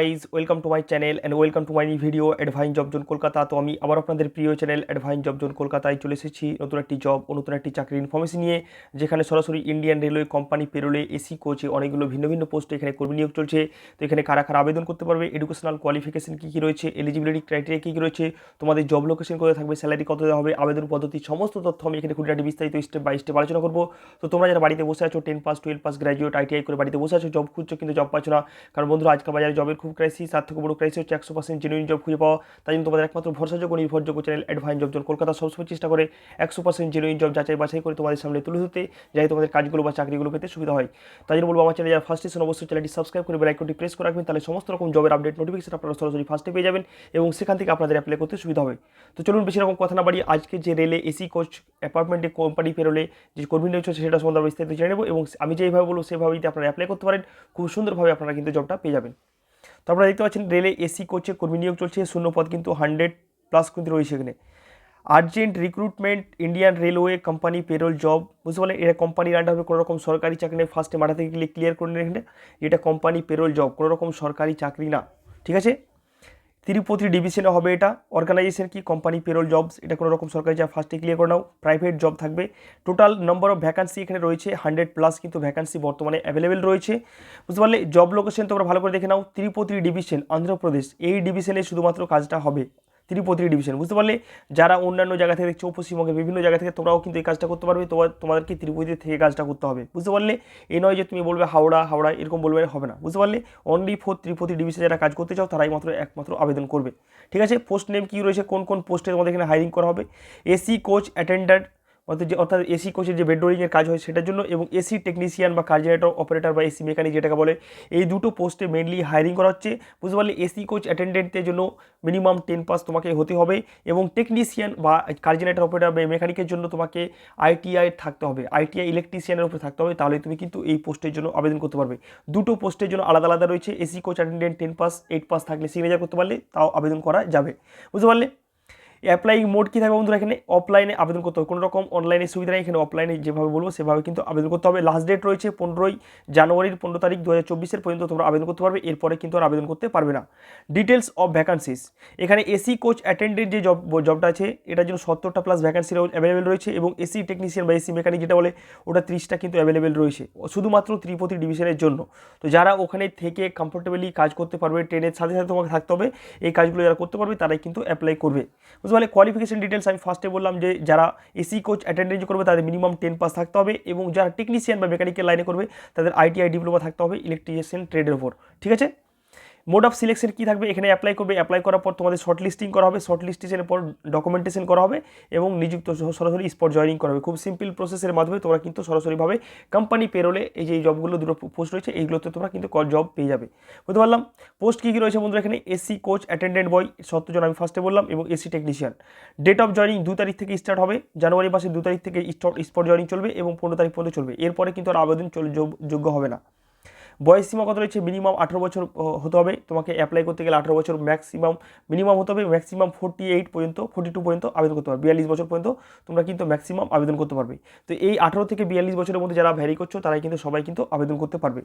Guys welcome to my channel and welcome to my video Advine job zone Kolkata তো আমি আবার আপনাদের প্রিয় চ্যানেল অ্যাডভাইন জব জোন কলকাতায় চলে এসেছি নতুন একটি জব ও নতুন একটি চাকরির ইনফরমেশন নিয়ে, যেখানে সরাসরি ইন্ডিয়ান রেলওয়ে কোম্পানি পেরোলে এসি কোচে অনেকগুলো ভিন্ন ভিন্ন পোস্টে এখানে কর্মী নিয়োগ চলছে। তো এখানে কারা কারা আবেদন করতে পারবে এডুকেশনাল কোয়ালিফিকেশন কী কী রয়েছে এলিজিবিলিটি ক্রাইটেরিয়া কী কী রয়েছে, তোমাদের জব লোকেশন কোথায় থাকবে স্যালারি কত দেওয়া হবে, আবেদন পদ্ধতি সমস্ত তথ্য আমি এখানে খুঁটিনাটি বিস্তারিত স্টেপ বাই স্টেপ আলোচনা করব। তো তোমরা যারা বাড়িতে বসে আছো ten pass twelve pass graduate ITI করে বাড়িতে বসে আছো জব খুঁজছো কিন্তু জব পাচ্ছ না। কারণ বন্ধুরা, আজকাল বাজারে জবের খুব ক্রাইসিস তার থেকে বড় ক্রাইসিস হচ্ছে একশো পার্সেন্ট জেনুইন জব খুঁজে পাওয়া। তাই জন্য তোমাদের একমাত্র ভরসাযোগ্য নির্ভরযোগ্য channel Advine job zone Kolkata সবসময় চেষ্টা করে একশো পার্সেন্ট জেনুইন জব যাচাই বাছাই করে তোমাদের সামনে তুলে ধরতে যাই তোমাদের কাজগুলো বা চাকরিগুলো পেতে সুবিধা হয়। তাই জন্য বলব, আমার চ্যানেল যারা ফার্স্ট এসেছেন, অবশ্যই চ্যানেলটি সাবস্ক্রাইব করে বেলাইকনটি প্রেস করে রাখবেন। তাহলে সমস্ত রকম জবের আপডেট নোটিফিকেশন আপনারা সরাসরি ফার্স্টে পেয়ে যাবেন এবং সেখান থেকে আপনাদের অ্যাপ্লাই করতে সুবিধা হবে। তো চলুন বেশি রকম কথা না বাড়ি আজকে যে রেলে এসি কোচ অ্যাপার্টমেন্টে কোম্পানি পেরোলে, যে কর্মী রয়েছে সেটা সম্বন্ধে বিস্তারিত জেনে নেব এবং আমি যেইভাবে বলব, সেভাবেই আপনারা অ্যাপ্লাই করতে পারেন। খুব সুন্দরভাবে আপনারা কিন্তু জবটা পেয়ে যাবেন। আপনারা দেখতে পাচ্ছেন রেলে এসি কোচে কর্মী নিয়োগ চলছে, শূন্য পদ কিন্তু হান্ড্রেড প্লাস কিন্তু রয়েছে এখানে। Urgent recruitment Indian railway company payroll job বুঝতে পারলেন? এটা কোম্পানির আন্ডারে কোনো রকম সরকারি চাকরি নেই ফার্স্টে মাথা থেকে ক্লিয়ার করে নেন এটা কোম্পানি পেরোল জব কোনো রকম সরকারি চাকরি না। ঠিক আছে? তিরুপতি ডিভিশনে হবে এটা। অর্গানাইজেশন কি? কোম্পানি পেরোল জবস এটা কোনো রকম সরকারি জব ফার্স্টে ক্লিয়ার করে নাও। প্রাইভেট জব থাকবে। টোটাল নম্বর অফ ভ্যাকান্সি এখানে রয়েছে হান্ড্রেড প্লাস কিন্তু ভ্যাকান্সি বর্তমানে অ্যাভেলেবেল রয়েছে। বুঝতে পারলে জব লোকেশন তোমরা ভালো করে দেখে নাও। তিরুপতি ডিভিশন অন্ধ্রপ্রদেশ এই ডিভিশনে শুধুমাত্র কাজটা হবে। তিরুপতি ডিভিশন বুঝতে পারলে? যারা অন্যান্য জায়গা থেকে দেখছ, পশ্চিমবঙ্গের বিভিন্ন জায়গা থেকে, তোমরাও কিন্তু এই কাজটা করতে পারবে। তোমার, তোমাদেরকে ত্রিপুরীতে থেকে কাজটা করতে হবে, বুঝতে পারলে? এ নয় যে তুমি বলবে হাওড়া হাওড়া এরকম বলবে, হবে না, বুঝতে পারলে? অনলি ফোর ত্রিপত্রী ডিভিশনে যারা কাজ করতে চাও, তারাই মাত্র একমাত্র আবেদন করবে। ঠিক আছে? পোস্ট নেম কী রয়েছে? কোন কোন পোস্টে তোমাদের এখানে হায়ারিং করা হবে? এসি কোচ অ্যাটেন্ডান্ট অর্থাৎ যে অর্থাৎ এসি কোচের যে বেডরোলিংয়ের কাজ হয় সেটার জন্য এবং এসি টেকনিশিয়ান বা কার্জেনেটর অপারেটর বা এসি মেকানিক যেটাকে বলে, এই দুটো পোস্টে মেনলি হায়ারিং করা হচ্ছে। বুঝতে পারলে এসি কোচ অ্যাটেন্ডেন্টের জন্য মিনিমাম টেন পাস তোমাকে হতে হবে এবং টেকনিশিয়ান বা কার্জেনেটর অপারেটর বা মেকানিকের জন্য তোমাকে আইটিআই থাকতে হবে। আইটিআই ইলেকট্রিশিয়ানের উপরে থাকতে হবে, তাহলে তুমি কিন্তু এই পোস্টের জন্য আবেদন করতে পারবে। দুটো পোস্টের জন্য আলাদা আলাদা রয়েছে AC coach attendant ten pass eight pass থাকলে সিগনেচার করতে পারলে তাও আবেদন করা যাবে। বুঝতে পারলে? অ্যাপ্লাইং মোড কী থাকবে বন্ধুরা? এখানে অফলাইনে আবেদন করতে হবে। কোনো রকম অনলাইনে সুবিধা নেই। এখানে অফলাইনে যেভাবে বলব, সেভাবে কিন্তু আবেদন করতে হবে। লাস্ট ডেট রয়েছে পনেরোই জানুয়ারির পনেরো তারিখ দু হাজার পর্যন্ত তোমরা আবেদন করতে পারবে। এরপরে কিন্তু আর আবেদন করতে পারবে না। ডিটেলস অফ ভ্যাকান্সিস এখানে এসি কোচ অ্যাটেন্ডেন্ট যে জব জবটা আছে, এটার জন্য সত্তরটা প্লাস ভ্যাকান্সি অ্যাভেলেবেল রয়েছে এবং এসি টেকনিশিয়ান বা এসি মেকানিক যেটা বলে, ওটা ত্রিশটা কিন্তু অ্যাভেলেবেল রয়েছে। শুধুমাত্র ত্রিপতি ডিভিশনের জন্য। তো যারা ওখানে থেকে কমফোর্টেবলি কাজ করতে পারবে ট্রেনের সাথে সাথে তোমাকে থাকতে হবে। এই কাজগুলো যারা করতে পারবে, তারাই কিন্তু অ্যাপ্লাই করবে। পারলে কোয়ালিফিকেশন ডিটেলস আমি ফার্স্টে বললাম যে যারা এসি কোচ অ্যাটেন্ডেন্স করবে, তাদের মিনিমাম টেন পাস থাকতে হবে এবং যারা টেকনিশিয়ান বা মেকানিক্যাল লাইনে করবে, তাদের আইটিআই ডিপ্লোমা থাকতে হবে ইলেকট্রিশিয়ান ট্রেডের উপর। ঠিক আছে? মোড অফ সিলেকশন কী থাকবে? এখানে অ্যাপ্লাই করবে। অ্যাপ্লাই করার পর তোমাদের শর্ট লিস্টিং করা হবে। শর্ট লিস্টেশনের পর ডকুমেন্টেশন করা হবে এবং নিযুক্ত সরাসরি স্পট জয়নিং করা হবে। খুব সিম্পল প্রসেসের মাধ্যমে তোমরা কিন্তু সরাসরিভাবে কোম্পানি পেরোলে এই যে জবগুলো দুটো পোস্ট রয়েছে, এইগুলোতে তোমরা কিন্তু জব পেয়ে যাবে। বুঝতে পারলাম? পোস্ট কী কী রয়েছে বন্ধুরা এখানে? এসি কোচ অ্যাটেন্ডেন্ট বয় সত্তর জন আমি ফার্স্টে বললাম এবং AC technician date of joining দু তারিখ থেকে স্টার্ট হবে। জানুয়ারি মাসের দু তারিখ থেকে স্পট জয়নিং চলবে এবং পনেরো তারিখ পর্যন্ত চলবে। এরপরে কিন্তু আর আবেদন চল যোগ্য হবে না। বয়স সীমা কত রয়েছে? মিনিমাম আঠেরো বছর হতে হবে। তোমাকে অ্যাপ্লাই করতে গেলে আঠেরো বছর ম্যাক্সিমাম মিনিমাম হতে হবে। ম্যাক্সিমাম ফোর্টি এইট পর্যন্ত ফোর্টি টু পর্যন্ত আবেদন করতে পারবে বিয়াল্লিশ বছর পর্যন্ত তোমরা কিন্তু ম্যাক্সিমাম আবেদন করতে পারবে। তো এই আঠেরো থেকে বিয়াল্লিশ বছরের মধ্যে যারা ভ্যারি করছ, তারাই কিন্তু সবাই কিন্তু আবেদন করতে পারবে।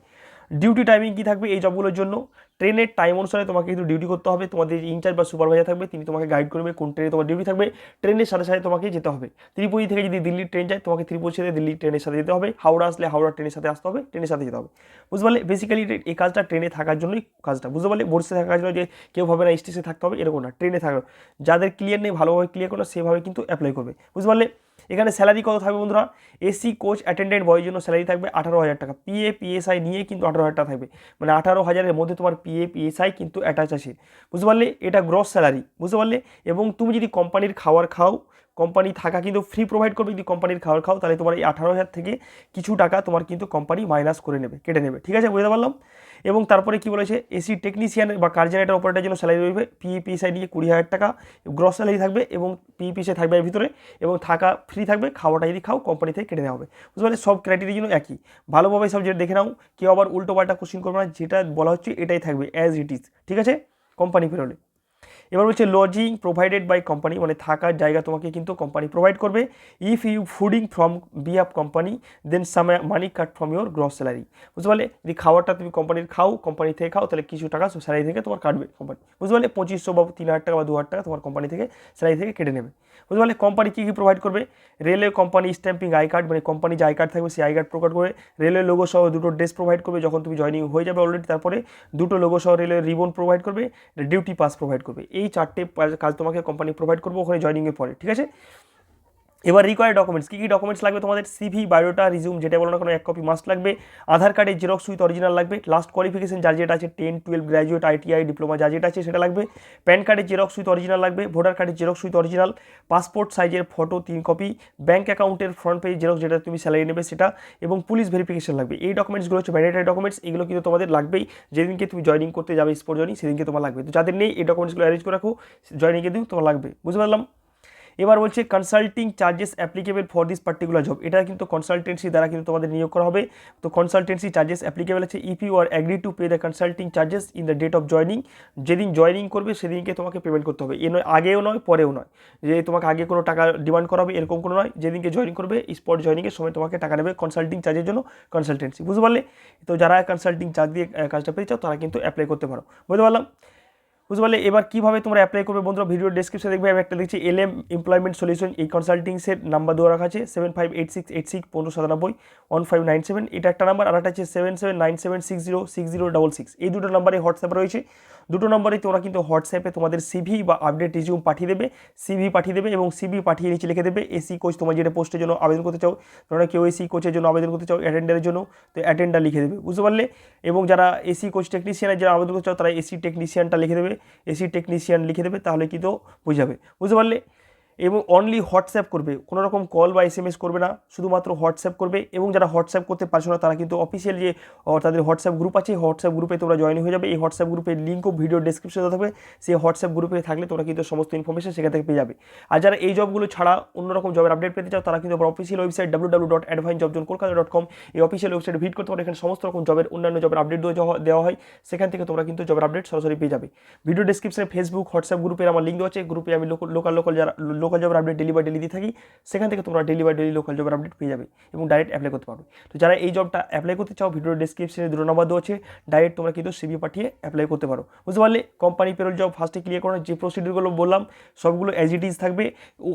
ডিউটি টাইমিং কী থাকবে এই জবগুলোর জন্য? ট্রেনের টাইম অনুসারে তোমাকে কিন্তু ডিউটি করতে হবে। তোমাদের ইনচার্জ বা সুপারভাইজার থাকবে, তিনি তোমাকে গাইড করবে কোন ট্রেনে তোমার ডিউটি থাকবে। ট্রেনের সাথে সাথে তোমাকে যেতে হবে। ত্রিপুরি থেকে যদি দিল্লির ট্রেন যায়, তোমাকে ত্রিপুরি থেকে দিল্লি ট্রেনের সাথে যেতে হবে। হাওড়া আসলে হাওড়া ট্রেনের সাথে আসতে হবে। ট্রেনের সাথে যেতে হবে। বুঝতে পারলে? বেসিক্যালি এই কাজটা ট্রেনে থাকার জন্যই কাজটা। বুঝতে পারলে? বসে থাকার জন্য যে কেউ ভাবে না স্টেশনে থাকতে হবে, এরকম না। ট্রেনে থাকবে যাদের ক্লিয়ার নেই, ভালোভাবে ক্লিয়ার করো সেভাবে কিন্তু অ্যাপ্লাই করবে। বুঝতে পারলে? এখানে স্যালারি কত থাকবে বন্ধুরা? এসি কোচ অ্যাটেন্ডেন্ট বয়ের জন্য স্যালারি থাকবে আঠারো হাজার টাকা। পিএ পিএসআই নিয়ে কিন্তু আঠারো হাজার টাকা থাকবে। মানে আঠারো হাজারের মধ্যে তোমার পিএ পিএসআই কিন্তু অ্যাটাচ আছে। বুঝতে পারলে? এটা গ্রস স্যালারি বুঝতে পারলে? এবং তুমি যদি কোম্পানির খাবার খাও কোম্পানি থাকা কিন্তু ফ্রি প্রোভাইড করবে, যদি কোম্পানির খাবার খাও, তাহলে তোমার এই আঠারো হাজার থেকে কিছু টাকা তোমার কিন্তু কোম্পানি মাইনাস করে নেবে, কেটে নেবে, ঠিক আছে? বুঝতে পারলাম? এবং তারপরে কি বলেছে? এসি টেকনিশিয়ান বা কার্জেনেটার অপারেটার জন্য স্যালারি রইবে পিইপিএসআই নিয়ে কুড়ি হাজার টাকা গ্রস স্যালারি থাকবে এবং পিইপিএসআই থাকবে এর ভিতরে এবং থাকা ফ্রি থাকবে, খাওয়াটা যদি খাও কোম্পানি থেকে কেটে নেওয়া হবে। বুঝতে পারলে সব ক্রাইটেরিয়ার জন্য একই। ভালোভাবে সব যেটা দেখে নাও, কেউ আবার উল্টো পাল্টা কোশ্চিন করবে না, যেটা বলা হচ্ছে এটাই থাকবে অ্যাজ ইট ইজ ঠিক আছে? কোম্পানি পেরোলে এবার হচ্ছে লজিং প্রোভাইডেড বাই কোম্পানি মানে থাকার জায়গা তোমাকে কিন্তু কোম্পানি প্রোভাইড করবে। If you fooding from behalf company then some money cut from your gross salary বুঝতে পারলে? যদি খাবারটা তুমি কোম্পানির খাও কোম্পানি থেকে খাও, তাহলে কিছু টাকা স্যালারি থেকে তোমার কাটবে কোম্পানি বুঝতে পারলে? পঁচিশশো বা তিন হাজার টাকা বা দু হাজার টাকা তোমার কোম্পানি থেকে স্যালারি থেকে কেটে নেবে। বুঝতে পারলে কোম্পানি কী কী প্রোভাইড করবে? Railway company stamping I card মানে কোম্পানি যে আই কার্ড থাকবে সেই আই কার্ড প্রোভাইড করবে। রেলওয়ে লোগো সহ দুটো ড্রেস প্রোভাইড করবে যখন তুমি জয়নিং হয়ে যাবে অলরেডি তারপরে দুটো লোগো সহ রেলওয়ে রিবন প্রোভাইড করবে ডিউটি পাস প্রোভাইড করবে। এই চারটে কাজ তোমাকে কোম্পানি প্রোভাইড করবে ওখানে জয়নিংয়ের পরে, ঠিক আছে? এবার রিকোয়ার্ড ডকুমেন্টস কী কী ডকুমেন্টস লাগবে তোমাদের? সিভি বায়োডাটা রিজিউম যেটা বলো না কোনো, এক কপি মাস্ট লাগবে। আধার কার্ডের জেরক্স উইথ অরিজিনাল লাগবে। লাস্ট কোয়ালিফিকেশন যার যেটা আছে ten twelve graduate ITI diploma যা যেটা আছে, সেটা লাগবে। প্যান কার্ডের জেরক্স উইথ অরিজিনাল লাগবে। ভোটার কার্ডের জেরক্স উইথ অরিজিনাল পাসপোর্ট সাইজের ফটো তিন কপি ব্যাঙ্ক অ্যাকাউন্টের ফ্রন্ট পেজ জেরক্স যেটা তুমি স্যালারি নেবে, সেটা। এবং পুলিশ ভেরিফিকেশন লাগবে। এই ডকুমেন্টসগুলো হচ্ছে ম্যান্ডেটারি ডকুমেন্টস এগুলো কিন্তু তোমাদের লাগবেই। যেদিনকে তুমি জয়নিং করতে যাবে স্পোর্ট জয়নিং সেদিনকে তোমার লাগবে। তো যাদের নেই, এই ডকুমেন্টসগুলো অ্যারেঞ্জ করে রাখো। জয়নিংয়ে দিন তোমার লাগবে। বুঝতে পারলাম? এবার বলছে consulting charges applicable for this particular job এটা কিন্তু কনসালটেন্সি দ্বারা কিন্তু তোমাদের নিয়োগ করা হবে। তো কনসালটেন্সি চার্জেস অ্যাপ্লিকেবল আছে। If you are agree to pay the consulting charges in the date of joining যেদিন জয়নিং করবে, সেদিনকে তোমাকে পেমেন্ট করতে হবে। এ নয়, আগেও নয়, পরেও নয়। যে তোমাকে আগে কোনো টাকা ডিমান্ড করা হবে, এরকম কোনো নয়। যেদিনকে জয়েনিং করবে স্পট জয়নিংয়ের সময় তোমাকে টাকা নেবে কনসাল্টিং চার্জের জন্য কনসালটেন্সি বুঝতে পারলে? তো যারা কনসাল্টিং চার্জ দিয়ে কাজটা চাও, তারা কিন্তু অ্যাপ্লাই করতে পারো। বুঝতে পারলাম? বুঝতে পারলে এবার কীভাবে তোমরা অ্যাপ্লাই করবে বন্ধুরা? ভিডিও ডিসক্রিপশনে দেখবে আমি একটা দেখছি এল এম এমপ্লয়মেন্ট সলিউশন এই কনসাল্টিংসের নাম্বার দেওয়া রাখা আছে seven five eight six eight six পনেরো সাতানব্বই ওয়ান ফাইভ নাইন সেভেন এটা একটা নাম্বার আর একটা আছে seven seven nine seven six zero six zero double six এই দুটো নাম্বারে হোয়াটসঅ্যাপ রয়েছে। দুটো নম্বরে তোমরা কিন্তু হোয়াটসঅ্যাপে তোমাদের সিভি বা আপডেট রিজিউম পাঠিয়ে দেবে সিভি পাঠিয়ে দেবে এবং সিভি পাঠিয়ে নিচে লিখে দেবে এসি কোচ তোমার যেটা পোস্টের জন্য আবেদন করতে চাও। তোমরা কেউ এসি কোচের জন্য আবেদন করতে চাও অ্যাটেন্ডারের জন্য, তো অ্যাটেন্ডার লিখে দেবে, বুঝতে পারলে? এবং যারা এসি কোচ টেকনিশিয়ানের যারা আবেদন করতে চাও, তারা এসি টেকনিশিয়ানটা লিখে দেবে এসি টেকনিশিয়ান লিখে দেবে, তাহলে কিন্তু বুঝাবে, বুঝতে পারলে? এবং অনলি হোয়াটসঅ্যাপ করবে। কোনো রকম কল বা এস এম এস করবে না, শুধুমাত্র হোয়াটসঅ্যাপ করবে এবং যারা হোয়াটসঅ্যাপ করতে পারছ না, তারা কিন্তু অফিসিয়াল যে তাদের হোয়াটসঅ্যাপ গ্রুপ আছে হোয়াটসঅ্যাপ গ্রুপে তোমরা জয়েন হয়ে যাবে। এই হোয়াটসঅ্যাপ গ্রুপের লিঙ্কও ভিডিও ডিসক্রিপশনে থাকবে। সেই হোয়াটসঅ্যাপ গ্রুপে থাকলে তোমরা কিন্তু সমস্ত ইনফরমেশন সেখান থেকে পেয়ে যাবে। আর যারা এই জবগুলো ছাড়া অন্যরকম জবের আপডেট পেতে চাও, তারা কিন্তু official website W W dot Advine job Kolkata dot com এই অফিসিয়াল ওয়েবসাইট ভিজিট করতে পারো। এখানে সমস্ত রকম জবের অন্যান্য জবের আপডেট দেওয়া হয়। সেখান থেকে তোমরা কিন্তু জবের আপডেট সরাসরি পেয়ে যাবে। ভিডিও ডিসক্রিপশনে ফেসবুক হোয়াটসঅ্যাপ গ্রুপের আমার লিঙ্ক দেওয়া আছে। গ্রুপে আমি লোকাল লোকাল যারা লোকাল জবের আপডেট ডেলি বাই ডেলি দিয়ে থাকি, সেখান থেকে তোমরা ডেলি বাই ডেলি লোকাল জবের আপডেট পেয়ে যাবে এবং ডাইরেক্ট অ্যাপ্লাই করতে পারবে। তো যারা এই জবটা অ্যাপ্লাই করতে চাও ভিডিও ডিসক্রিপশনে দুটো নম্বর দেওয়া আছে ডাইরেক্ট তোমরা কিন্তু সিবি পাঠিয়ে অ্যাপ্লাই করতে পারো। বুঝতে পারলে কোম্পানি পেরোল জব ফার্স্টে ক্লিয়ার করার যে প্রসিডিউরগুলো বললাম, সবগুলো অ্যাজ ইট ইজ থাকবে।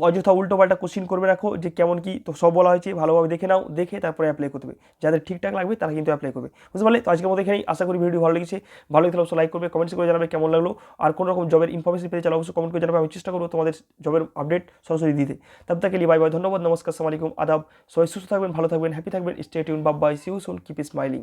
অযথা উল্টো পাল্টা কোশ্চিন করবে রাখো, যে কেমন কি, তো সব বলা হয়েছে, ভালোভাবে দেখে নাও, দেখে তারপরে অ্যাপ্লাই করতে হবে। যাদের ঠিকঠাক লাগবে, তারা কিন্তু অ্যাপ্লাই করবে। বুঝতে পারলে? তো আজকের মতো এখানেই, আশা করি ভিডিও ভালো লেগেছে। ভালো লাগলে অবশ্যই লাইক করবে কমেন্টস করে জানাবে কেমন লাগল, আর কোনো রকম জবের ইনফরমেশন পেতে চাইলে অবশ্যই কমেন্ট করে জানাবে। আমি চেষ্টা করব তোমাদের জবের আপডেট সরাসরি দিতে। তব তাকে বাই বাই ধন্যবাদ, নমস্কার সালাম আদাব। সবাই সুস্থ থাকবেন, ভালো থাকবেন হ্যাপি থাকবেন stay tune bye see you soon keep smiling